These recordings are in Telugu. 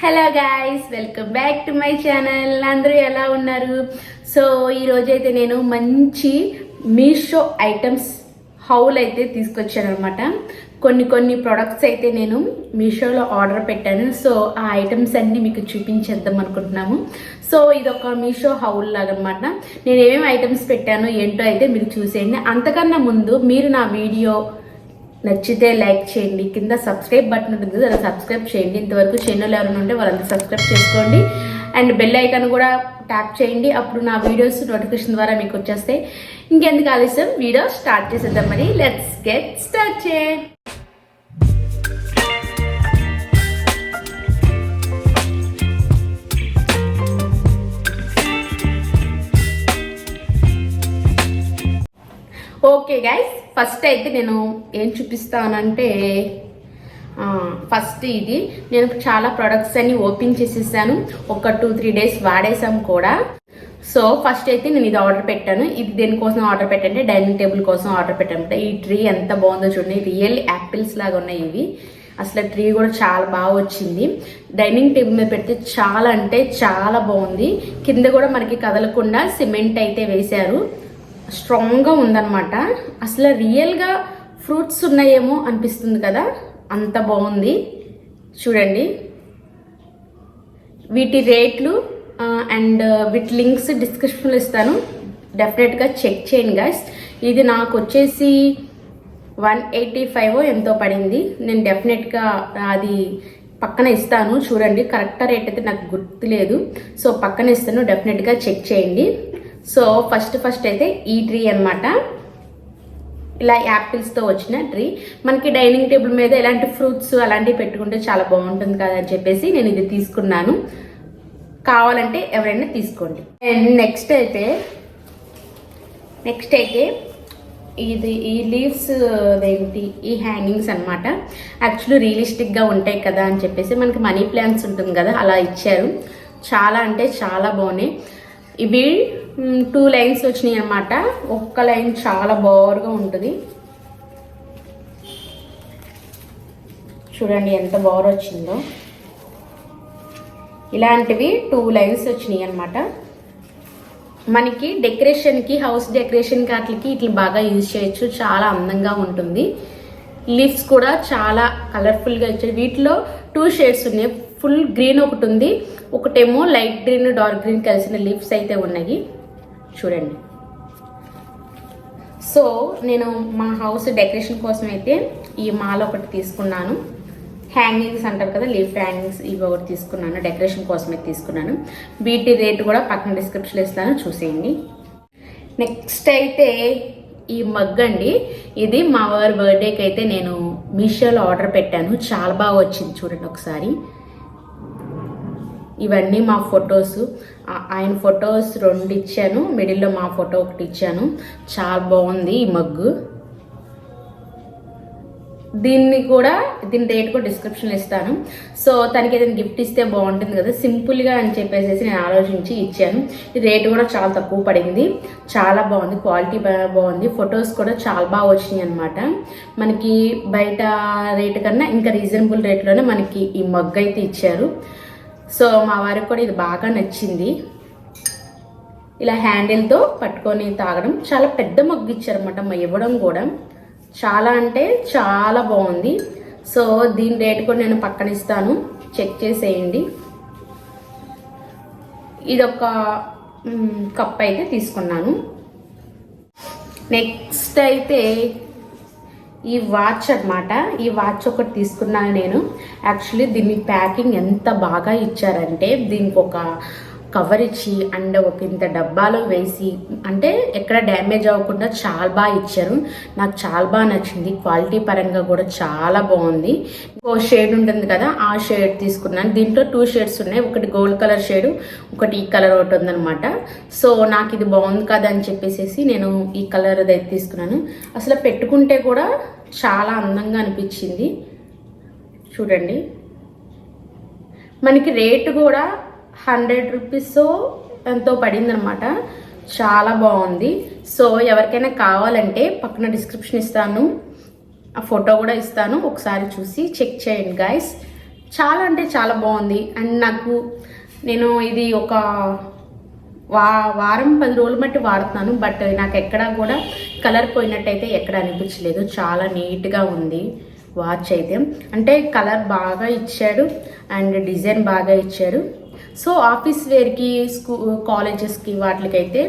Hello guys welcome back to my channel అందరూ ఎలా ఉన్నారు? సో ఈరోజైతే నేను మంచి మీషో ఐటమ్స్ హౌల్ అయితే తీసుకొచ్చాను అనమాట కొన్ని కొన్ని ప్రొడక్ట్స్ అయితే నేను మీషోలో ఆర్డర్ పెట్టాను. సో ఆ ఐటమ్స్ అన్ని మీకు చూపించేద్దాం అనుకుంటున్నాము. సో ఇది ఒక మీషో హౌల్ లాగా అనమాట నేను ఏమేమి ఐటమ్స్ పెట్టాను ఏంటో అయితే మీరు చూసేయండి. అంతకన్నా ముందు మీరు నా వీడియో నచ్చితే లైక్ చేయండి. కింద సబ్స్క్రైబ్ బటన్ ఉంటుంది. కదా సబ్స్క్రైబ్ చేయండి. ఇంతవరకు ఛానల్ ఎవరైనా ఉంటే వాళ్ళంతా సబ్స్క్రైబ్ చేసుకోండి. అండ్ బెల్ ఐకాన్ కూడా ట్యాప్ చేయండి. అప్పుడు నా వీడియోస్ నోటిఫికేషన్ ద్వారా మీకు వచ్చేస్తాయి. ఇంకెందుకు ఆలస్యం? వీడియో స్టార్ట్ చేసేద్దాం మరి. లెట్స్ గెట్ స్టార్ట్ చేయండి ఓకే గైస్ ఫస్ట్ అయితే నేను ఏం చూపిస్తానంటే ఫస్ట్ ఇది. నేను చాలా ప్రొడక్ట్స్ అన్ని ఓపెన్ చేసేసాను. ఒక టూ త్రీ డేస్ వాడేసాం కూడా. సో ఫస్ట్ అయితే నేను ఇది ఆర్డర్ పెట్టాను. ఇది దేనికోసం ఆర్డర్ పెట్టంటే డైనింగ్ టేబుల్ కోసం ఆర్డర్ పెట్టాను ఈ ట్రీ ఎంత బాగుందో చూడండి. రియల్ యాపిల్స్ లాగా ఉన్నాయి ఇవి. అసలు ట్రీ కూడా చాలా బాగా వచ్చింది. డైనింగ్ టేబుల్ మీద పెడితే చాలా అంటే చాలా బాగుంది. కింద కూడా మనకి కదలకుండా సిమెంట్ అయితే వేశారు. స్ట్రాంగ్గా ఉందన్నమాట. అసలు రియల్గా ఫ్రూట్స్ ఉన్నాయేమో అనిపిస్తుంది కదా? అంత బాగుంది. చూడండి. వీటి రేట్లు అండ్ వీటి లింక్స్ డిస్క్రిప్షన్లో ఇస్తాను. డెఫినెట్గా చెక్ చేయండి గాయస్. ఇది నాకు వచ్చేసి వన్ ఎయిటీ ఫైవ్ ఎంతో పడింది. నేను డెఫినెట్గా అది పక్కన ఇస్తాను. చూడండి కరెక్ట్ రేట్ అయితే నాకు గుర్తులేదు. సో పక్కన ఇస్తాను. డెఫినెట్గా చెక్ చేయండి. సో ఫస్ట్ ఫస్ట్ అయితే ఈ ట్రీ అనమాట ఇలా యాపిల్స్తో వచ్చిన ట్రీ. మనకి డైనింగ్ టేబుల్ మీద ఇలాంటి ఫ్రూట్స్ అలాంటివి పెట్టుకుంటే చాలా బాగుంటుంది కదా అని చెప్పేసి నేను ఇది తీసుకున్నాను. కావాలంటే ఎవరైనా తీసుకోండి. అండ్ నెక్స్ట్ అయితే నెక్స్ట్ అయితే ఇది ఈ లీవ్స్ ఏంటి ఈ హ్యాంగింగ్స్ అనమాట యాక్చువల్లీ రియలిస్టిక్గా ఉంటాయి కదా అని చెప్పేసి మనకి మనీ ప్లాంట్స్ ఉంటుంది కదా అలా ఇచ్చారు. చాలా అంటే చాలా బాగున్నాయి. ఇవి టూ లైన్స్ వచ్చినాయి అనమాట ఒక్క లైన్ చాలా బోర్గా ఉంటుంది. చూడండి ఎంత బోర్ వచ్చిందో. ఇలాంటివి టూ లైన్స్ వచ్చినాయి అనమాట మనకి డెకరేషన్కి హౌస్ డెకరేషన్కి వాటికి ఇట్లా బాగా యూజ్ చేయొచ్చు. చాలా అందంగా ఉంటుంది. లీవ్స్ కూడా చాలా కలర్ఫుల్గా ఇచ్చారు. వీటిలో టూ షేడ్స్ ఉన్నాయి. ఫుల్ గ్రీన్ ఒకటి ఉంది. ఒకటేమో లైట్ గ్రీన్ డార్క్ గ్రీన్ కలిసిన లీవ్స్ అయితే ఉన్నాయి. చూడండి. సో నేను మా హౌస్ డెకరేషన్ కోసం అయితే ఈ మాల ఒకటి తీసుకున్నాను. హ్యాంగింగ్స్ అంటారు కదా లీఫ్ హ్యాంగింగ్స్ ఇవి ఒకటి తీసుకున్నాను. డెకరేషన్ కోసం అయితే తీసుకున్నాను. వీటి రేట్ కూడా పక్కన డిస్క్రిప్షన్లో ఇస్తాను. చూసేయండి. నెక్స్ట్ అయితే ఈ మగ్ అండి. ఇది మా వారి బర్త్డేకి అయితే నేను మీషోలో ఆర్డర్ పెట్టాను. చాలా బాగా వచ్చింది చూడండి ఒకసారి. ఇవన్నీ మా ఫొటోస్. ఆయన ఫొటోస్ రెండు ఇచ్చాను. మిడిల్లో మా ఫోటో ఒకటి ఇచ్చాను. చాలా బాగుంది ఈ మగ్గు. దీన్ని కూడా దీని రేట్ కూడా డిస్క్రిప్షన్లో ఇస్తాను. సో తనకి ఏదైనా గిఫ్ట్ ఇస్తే బాగుంటుంది కదా. సింపుల్గా అని చెప్పేసి నేను ఆలోచించి ఇచ్చాను. రేట్ కూడా చాలా తక్కువ పడింది. చాలా బాగుంది. క్వాలిటీ బాగుంది. ఫొటోస్ కూడా చాలా బాగా వచ్చినాయి అనమాట మనకి బయట రేట్ కన్నా ఇంకా రీజనబుల్ రేట్లోనే మనకి ఈ మగ్గు అయితే ఇచ్చారు. సో మా వారికి కూడా ఇది బాగా నచ్చింది. ఇలా హ్యాండిల్తో పట్టుకొని తాగడం చాలా పెద్ద మగ్గు ఇచ్చారన్నమాట మా ఇవ్వడం కూడా. చాలా అంటే చాలా బాగుంది. సో దీని రేట్ కూడా నేను పక్కన ఇస్తాను. చెక్ చేసేయండి. ఇది ఒక కప్ అయితే తీసుకున్నాను. నెక్స్ట్ అయితే ఈ వాచ్ అనమాట ఈ వాచ్ ఒకటి తీసుకున్నాను నేను. యాక్చువల్లీ దీని ప్యాకింగ్ ఎంత బాగా ఇచ్చారంటే దీనికి ఒక కవర్ ఇచ్చి అండ్ ఒక ఇంత డబ్బాలో వేసి అంటే ఎక్కడ డ్యామేజ్ అవ్వకుండా చాలా బాగా ఇచ్చారు. నాకు చాలా బాగా నచ్చింది. క్వాలిటీ పరంగా కూడా చాలా బాగుంది. ఓ షేడ్ ఉంటుంది కదా ఆ షేడ్ తీసుకున్నాను. దీంట్లో టూ షేడ్స్ ఉన్నాయి. ఒకటి గోల్డ్ కలర్ షేడ్ ఒకటి ఈ కలర్ ఒకటి ఉందనమాట సో నాకు ఇది బాగుంది కదా అని చెప్పేసి నేను ఈ కలర్ అయితే తీసుకున్నాను. అసలు పెట్టుకుంటే కూడా చాలా అందంగా అనిపించింది. చూడండి. మనకి రేటు కూడా హండ్రెడ్ రూపీస్ ఎంతో పడింది అనమాట చాలా బాగుంది. సో ఎవరికైనా కావాలంటే పక్కన డిస్క్రిప్షన్ ఇస్తాను. ఆ ఫోటో కూడా ఇస్తాను. ఒకసారి చూసి చెక్ చేయండి గాయస్. చాలా అంటే చాలా బాగుంది. అండ్ నాకు నేను ఇది ఒక వా వారం పది రోజులు బట్టి వాడుతున్నాను బట్ నాకు ఎక్కడా కూడా కలర్ పోయినట్టయితే ఎక్కడ అనిపించలేదు. చాలా నీట్గా ఉంది వాచ్ అయితే. అంటే కలర్ బాగా ఇచ్చాడు అండ్ డిజైన్ బాగా ఇచ్చాడు. సో ఆఫీస్ వేర్కి స్కూ కాలేజెస్కి వాటికైతే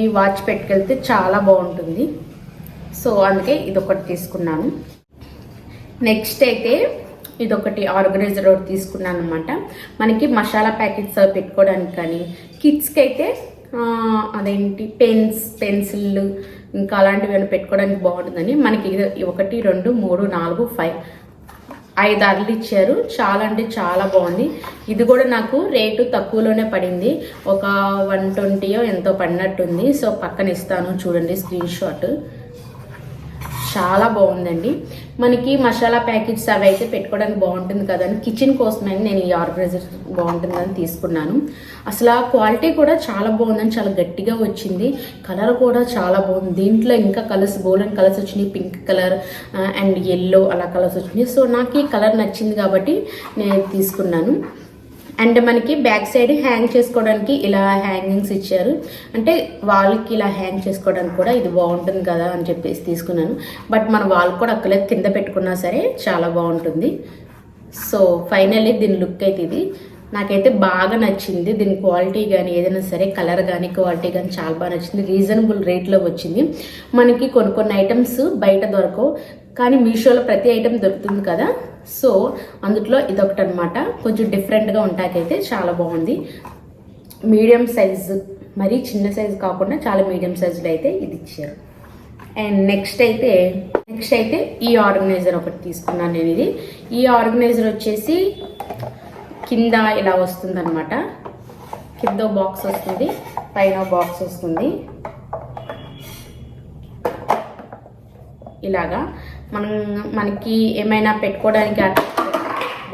ఈ వాచ్ పెట్టుకెళ్తే చాలా బాగుంటుంది. సో అందుకే ఇది ఒకటి తీసుకున్నాను. నెక్స్ట్ అయితే ఇదొకటి ఆర్గనైజర్ ఒకటి తీసుకున్నాను అనమాట మనకి మసాలా ప్యాకెట్స్ పెట్టుకోవడానికి కానీ కిడ్స్కి అయితే అదేంటి పెన్స్ పెన్సిల్ ఇంకా అలాంటివి ఏమైనా పెట్టుకోవడానికి బాగుంటుందని మనకి ఒకటి రెండు మూడు నాలుగు ఫైవ్ ఐదు అరలు ఇచ్చారు. చాలా అంటే చాలా బాగుంది. ఇది కూడా నాకు రేటు తక్కువలోనే పడింది. ఒక వన్ ట్వంటీయో ఎంతో పడినట్టుంది. సో పక్కన ఇస్తాను. చూడండి స్క్రీన్ షాట్. చాలా బాగుందండి. మనకి మసాలా ప్యాకెట్స్ అవి అయితే పెట్టుకోవడానికి బాగుంటుంది కదా అని కిచెన్ కోసమని నేను ఈ ఆర్గనైజర్ బాగుంటుందని తీసుకున్నాను. అసలు ఆ క్వాలిటీ కూడా చాలా బాగుందని చాలా గట్టిగా వచ్చింది. కలర్ కూడా చాలా బాగుంది. దీంట్లో ఇంకా కలర్స్ గోల్డెన్ కలర్స్ వచ్చినాయి. పింక్ కలర్ అండ్ ఎల్లో అలా కలర్స్ వచ్చినాయి. సో నాకు ఈ కలర్ నచ్చింది కాబట్టి నేను తీసుకున్నాను. అండ్ మనకి బ్యాక్ సైడ్ హ్యాంగ్ చేసుకోవడానికి ఇలా హ్యాంగింగ్స్ ఇచ్చారు. అంటే వాళ్ళకి ఇలా హ్యాంగ్ చేసుకోవడానికి కూడా ఇది బాగుంటుంది కదా అని చెప్పేసి తీసుకున్నాను. బట్ మన వాళ్ళు కూడా అక్కలే కింద పెట్టుకున్నా సరే చాలా బాగుంటుంది. సో ఫైనల్లీ దీని లుక్ అయితే ఇది. నాకైతే బాగా నచ్చింది. దీని క్వాలిటీ కానీ ఏదైనా సరే కలర్ కానీ క్వాలిటీ కానీ చాలా బాగా నచ్చింది. రీజనబుల్ రేట్లో వచ్చింది. మనకి కొన్ని కొన్ని ఐటమ్స్ బయట దొరకవు. కానీ మీషోలో ప్రతి ఐటమ్ దొరుకుతుంది కదా. సో అందుట్లో ఇదొకటి అనమాట కొంచెం డిఫరెంట్గా ఉంటాకైతే చాలా బాగుంది. మీడియం సైజు మరీ చిన్న సైజు కాకుండా చాలా మీడియం సైజులో అయితే ఇది ఇచ్చారు అండ్ నెక్స్ట్ అయితే నెక్స్ట్ అయితే ఈ ఆర్గనైజర్ ఒకటి తీసుకున్నాను నేను ఇది ఈ ఆర్గనైజర్ వచ్చేసి కింద ఇలా వస్తుంది అనమాట కింద బాక్స్ వస్తుంది పైన బాక్స్ వస్తుంది. ఇలాగా. మనం మనకి ఏమైనా పెట్టుకోవడానికి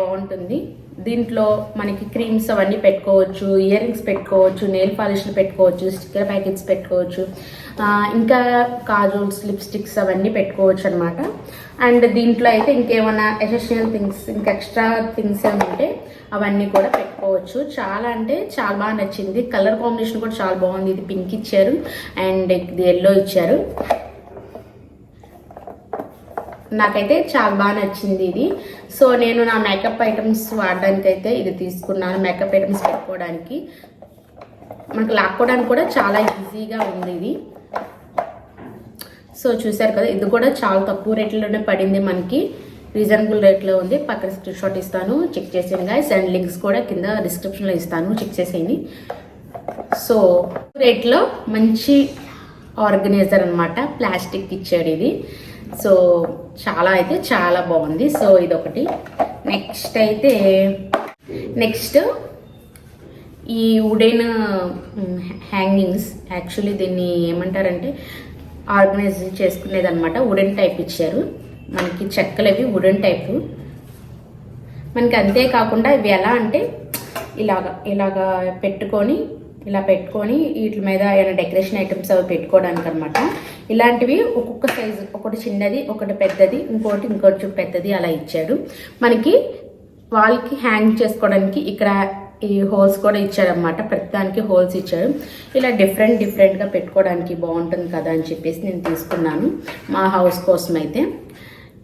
బాగుంటుంది. దీంట్లో మనకి క్రీమ్స్ అవన్నీ పెట్టుకోవచ్చు ఇయర్ రింగ్స్ పెట్టుకోవచ్చు నెయిల్ పాలిష్లు పెట్టుకోవచ్చు స్టిక్కర్ ప్యాకెట్స్ పెట్టుకోవచ్చు ఇంకా కాజోల్స్ లిప్స్టిక్స్ అవన్నీ పెట్టుకోవచ్చు అనమాట అండ్ దీంట్లో అయితే ఇంకేమైనా ఎసెషియల్ థింగ్స్ ఇంకా ఎక్స్ట్రా థింగ్స్ ఏమంటే అవన్నీ కూడా పెట్టుకోవచ్చు. చాలా అంటే చాలా బాగా నచ్చింది. కలర్ కాంబినేషన్ కూడా చాలా బాగుంది. ఇది పింక్ ఇచ్చారు అండ్ ఇది ఎల్లో ఇచ్చారు. నాకైతే చాలా బాగా నచ్చింది ఇది. సో నేను నా మేకప్ ఐటమ్స్ వాడడానికి అయితే ఇది తీసుకున్నాను మేకప్ ఐటమ్స్ పెట్టుకోవడానికి. మనకు లాక్కోవడానికి కూడా చాలా ఈజీగా ఉంది ఇది. సో చూసారు కదా ఇది కూడా చాలా తక్కువ రేట్లోనే పడింది మనకి. రీజనబుల్ రేట్లో ఉంది. పక్కన స్క్రీన్ షాట్ ఇస్తాను చెక్ చేసేయండి గాయస్ అండ్ లింక్స్ కూడా కింద డిస్క్రిప్షన్లో ఇస్తాను చెక్ చేసేయండి. సో రేట్లో మంచి ఆర్గనైజర్ అనమాట ప్లాస్టిక్ ఇచ్చాడు ఇది. సో చాలా అయితే చాలా బాగుంది. సో ఇదొకటి. నెక్స్ట్ అయితే నెక్స్ట్ ఈ వుడెన్ హ్యాంగింగ్స్. యాక్చువల్లీ దీన్ని ఏమంటారంటే ఆర్గనైజ్ చేసుకునేది అనమాట వుడెన్ టైప్ ఇచ్చారు. మనకి చెక్కలవి వుడెన్ టైపు. మనకి అంతేకాకుండా ఇవి ఎలా అంటే ఇలాగా ఇలాగా పెట్టుకొని ఇలా పెట్టుకొని వీటి మీద ఏమైనా డెకరేషన్ ఐటమ్స్ అవి పెట్టుకోవడానికి అనమాట ఇలాంటివి ఒక్కొక్క సైజు ఒకటి చిన్నది ఒకటి పెద్దది ఇంకోటి ఇంకోటి పెద్దది అలా ఇచ్చాడు. మనకి వాళ్ళకి హ్యాంగ్ చేసుకోవడానికి ఇక్కడ ఈ హోల్స్ కూడా ఇచ్చాడనమాట. ప్రతిదానికి హోల్స్ ఇచ్చాడు. ఇలా డిఫరెంట్ డిఫరెంట్గా పెట్టుకోవడానికి బాగుంటుంది కదా అని చెప్పేసి నేను తీసుకున్నాను మా హౌస్ కోసం అయితే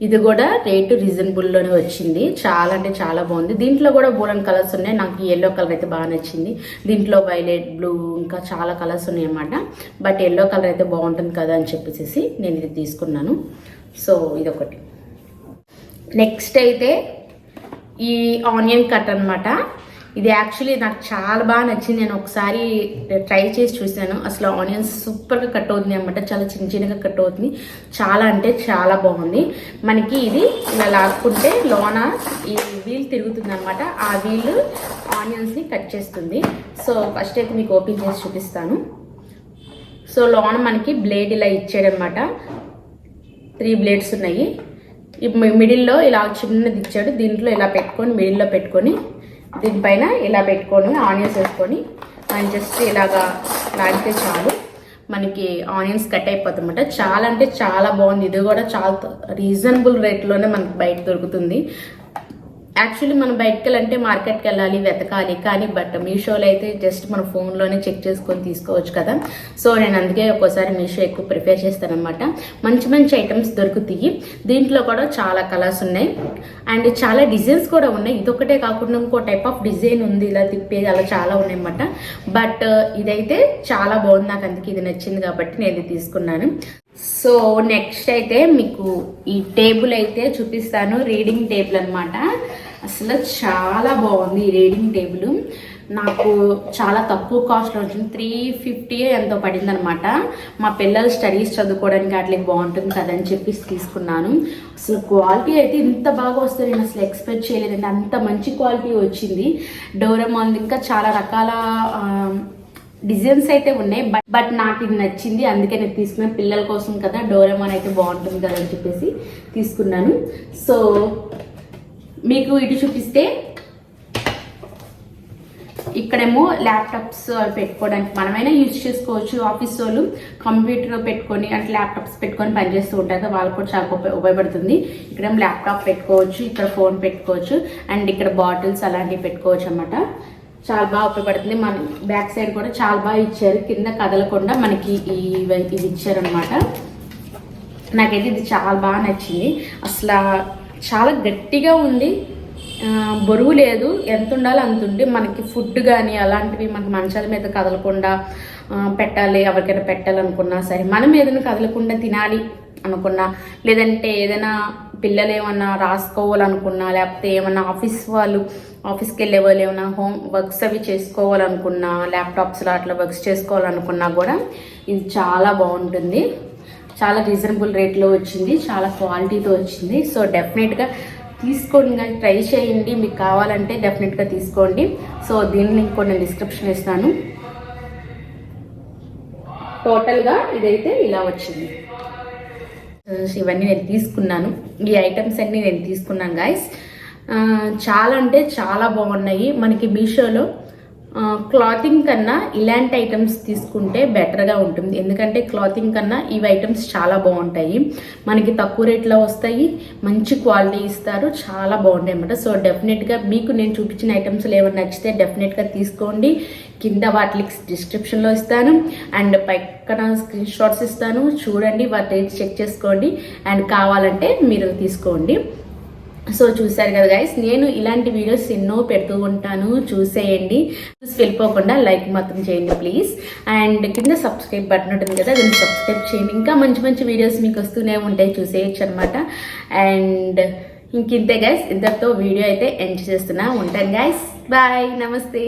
ఇది కూడా రేటు రీజనబుల్లోనే వచ్చింది. చాలా అంటే చాలా బాగుంది. దీంట్లో కూడా బోలన్ కలర్స్ ఉన్నాయి. నాకు ఎల్లో కలర్ అయితే బాగా నచ్చింది. దీంట్లో వైలెట్ బ్లూ ఇంకా చాలా కలర్స్ ఉన్నాయి అన్నమాట. బట్ ఎల్లో కలర్ అయితే బాగుంటుంది కదా అని చెప్పేసి నేను ఇది తీసుకున్నాను. సో ఇదొకటి. నెక్స్ట్ అయితే ఈ ఆనియన్ కట్ అనమాట ఇది యాక్చువల్లీ నాకు చాలా బాగా నచ్చింది. నేను ఒకసారి ట్రై చేసి చూసాను అసలు ఆనియన్స్ సూపర్గా కట్ అవుతుంది అనమాట చాలా చిన్న చిన్నగా కట్ అవుతుంది చాలా అంటే చాలా బాగుంది. మనకి ఇది ఇలా లాక్కుంటే లోన ఈ వీల్ తిరుగుతుంది అనమాట ఆ వీల్ ఆనియన్స్ని కట్ చేస్తుంది. సో ఫస్ట్ అయితే మీకు ఓపెన్ చేసి చూపిస్తాను. సో లోన మనకి బ్లేడ్ ఇలా ఇచ్చాడనమాట త్రీ బ్లేడ్స్ ఉన్నాయి. ఇప్పుడు మిడిల్లో ఇలా చిన్నది ఇచ్చాడు. దీంట్లో ఇలా పెట్టుకొని మిడిల్లో పెట్టుకొని దీనిపైన ఇలా పెట్టుకొని ఆనియన్స్ వేసుకొని మనం జస్ట్ ఇలాగా లాగితే చాలు. మనకి ఆనియన్స్ కట్ అయిపోతుందన్నమాట. చాలా అంటే చాలా బాగుంది. ఇది కూడా చాలా రీజనబుల్ రేట్లోనే మనకి బయట దొరుకుతుంది. యాక్చువల్లీ మనం బయటకు వెళ్ళంటే మార్కెట్కి వెళ్ళాలి వెతకాలి. కానీ బట్ మీషోలో అయితే జస్ట్ మన ఫోన్లోనే చెక్ చేసుకొని తీసుకోవచ్చు కదా. సో నేను అందుకే ఒక్కోసారి మీషో ఎక్కువ ప్రిపేర్ చేస్తానమాట మంచి మంచి ఐటమ్స్ దొరుకుతాయి. దీంట్లో కూడా చాలా కలర్స్ ఉన్నాయి. అండ్ చాలా డిజైన్స్ కూడా ఉన్నాయి. ఇదొకటే కాకుండా ఇంకో టైప్ ఆఫ్ డిజైన్ ఉంది. ఇలా తిప్పేది అలా చాలా ఉన్నాయన్నమాట. బట్ ఇదైతే చాలా బాగుంది. నాకు అందుకే ఇది నచ్చింది కాబట్టి నేను ఇది తీసుకున్నాను. సో నెక్స్ట్ అయితే మీకు ఈ టేబుల్ అయితే చూపిస్తాను. రీడింగ్ టేబుల్ అనమాట అసలు చాలా బాగుంది ఈ రీడింగ్ టేబుల్. నాకు చాలా తక్కువ కాస్ట్లో వచ్చింది. త్రీ ఫిఫ్టీ ఎంతో పడింది అనమాట మా పిల్లలు స్టడీస్ చదువుకోవడానికి అట్లకి బాగుంటుంది కదని చెప్పేసి తీసుకున్నాను. అసలు క్వాలిటీ అయితే ఇంత బాగా వస్తుంది. నేను అసలు ఎక్స్పెక్ట్ చేయలేదండి. అంత మంచి క్వాలిటీ వచ్చింది. డోరమాల్ ఇంకా చాలా రకాల డిజైన్స్ అయితే ఉన్నాయి. బట్ బట్ నాకు ఇది నచ్చింది. అందుకే నేను తీసుకున్న పిల్లల కోసం కదా డోరమాన్ అయితే బాగుంటుంది కదా అని చెప్పేసి తీసుకున్నాను. సో మీకు ఇటు చూపిస్తే ఇక్కడేమో ల్యాప్టాప్స్ పెట్టుకోవడానికి మనమైనా యూజ్ చేసుకోవచ్చు. ఆఫీస్ వాళ్ళు కంప్యూటర్ పెట్టుకొని అంటే ల్యాప్టాప్స్ పెట్టుకొని పనిచేస్తూ ఉంటారు కదా కూడా చాలా ఉపయోగపడుతుంది. ఇక్కడేమో ల్యాప్టాప్ పెట్టుకోవచ్చు ఇక్కడ ఫోన్ పెట్టుకోవచ్చు అండ్ ఇక్కడ బాటిల్స్ అలాంటివి పెట్టుకోవచ్చు అన్నమాట. చాలా బాగా ఉపయోగపడుతుంది. మన బ్యాక్ సైడ్ కూడా చాలా బాగా ఇచ్చారు. కింద కదలకుండా మనకి ఈ ఇది ఇచ్చారనమాట నాకైతే ఇది చాలా బాగా నచ్చింది. అసలు చాలా గట్టిగా ఉంది బరువు లేదు. ఎంత ఉండాలో అంత ఉండి మనకి ఫుడ్ కానీ అలాంటివి మనకి మంచాల మీద కదలకుండా పెట్టాలి. ఎవరికైనా పెట్టాలనుకున్నా సరే మనం ఏదైనా కదలకుండా తినాలి అనుకున్నా లేదంటే ఏదైనా పిల్లలు ఏమన్నా రాసుకోవాలనుకున్నా లేకపోతే ఏమన్నా ఆఫీస్ వాళ్ళు ఆఫీస్కి వెళ్ళే వాళ్ళు ఏమైనా హోమ్ వర్క్స్ అవి చేసుకోవాలనుకున్నా ల్యాప్టాప్స్లో అట్లా వర్క్స్ చేసుకోవాలనుకున్నా కూడా ఇది చాలా బాగుంటుంది. చాలా రీజనబుల్ రేట్లో వచ్చింది చాలా క్వాలిటీతో వచ్చింది. సో డెఫినెట్గా తీసుకోండి కానీ ట్రై చేయండి. మీకు కావాలంటే డెఫినెట్గా తీసుకోండి. సో దీని లింక్ కూడా నేను డిస్క్రిప్షన్ ఇస్తాను. టోటల్గా ఇదైతే ఇలా వచ్చింది. ఇవన్నీ నేను తీసుకున్నాను. ఈ ఐటమ్స్ అన్నీ నేను తీసుకున్నాను గాయస్ చాలా అంటే చాలా బాగున్నాయి. మనకి మీషోలో క్లాతింగ్ కన్నా ఇలాంటి ఐటమ్స్ తీసుకుంటే బెటర్గా ఉంటుంది. ఎందుకంటే క్లాతింగ్ కన్నా ఇవి ఐటమ్స్ చాలా బాగుంటాయి. మనకి తక్కువ రేట్లో వస్తాయి. మంచి క్వాలిటీ ఇస్తారు. చాలా బాగుంటాయి అన్నమాట. సో డెఫినెట్గా మీకు నేను చూపించిన ఐటమ్స్లో ఏమైనా నచ్చితే డెఫినెట్గా తీసుకోండి. కింద వాటి డిస్క్రిప్షన్లో ఇస్తాను. అండ్ పక్కన స్క్రీన్ షాట్స్ ఇస్తాను. చూడండి వాటి రేట్స్ చెక్ చేసుకోండి. అండ్ కావాలంటే మీరు తీసుకోండి. సో చూసారు కదా గైస్ నేను ఇలాంటి వీడియోస్ ఎన్నో పెడుతూ ఉంటాను. చూసేయండి. చూసి వెళ్ళిపోకుండా లైక్ మాత్రం చేయండి ప్లీజ్ అండ్ కింద సబ్స్క్రైబ్ బటన్ ఉంటుంది కదా దాన్ని సబ్స్క్రైబ్ చేయండి. ఇంకా మంచి మంచి వీడియోస్ మీకు వస్తూనే ఉంటాయి చూసేయచ్చు అనమాట అండ్ ఇంకింతే గైస్ ఇంతతో వీడియో అయితే ఎంజాయ్ చేస్తున్నా. ఉంటాను గైస్ బాయ్ నమస్తే.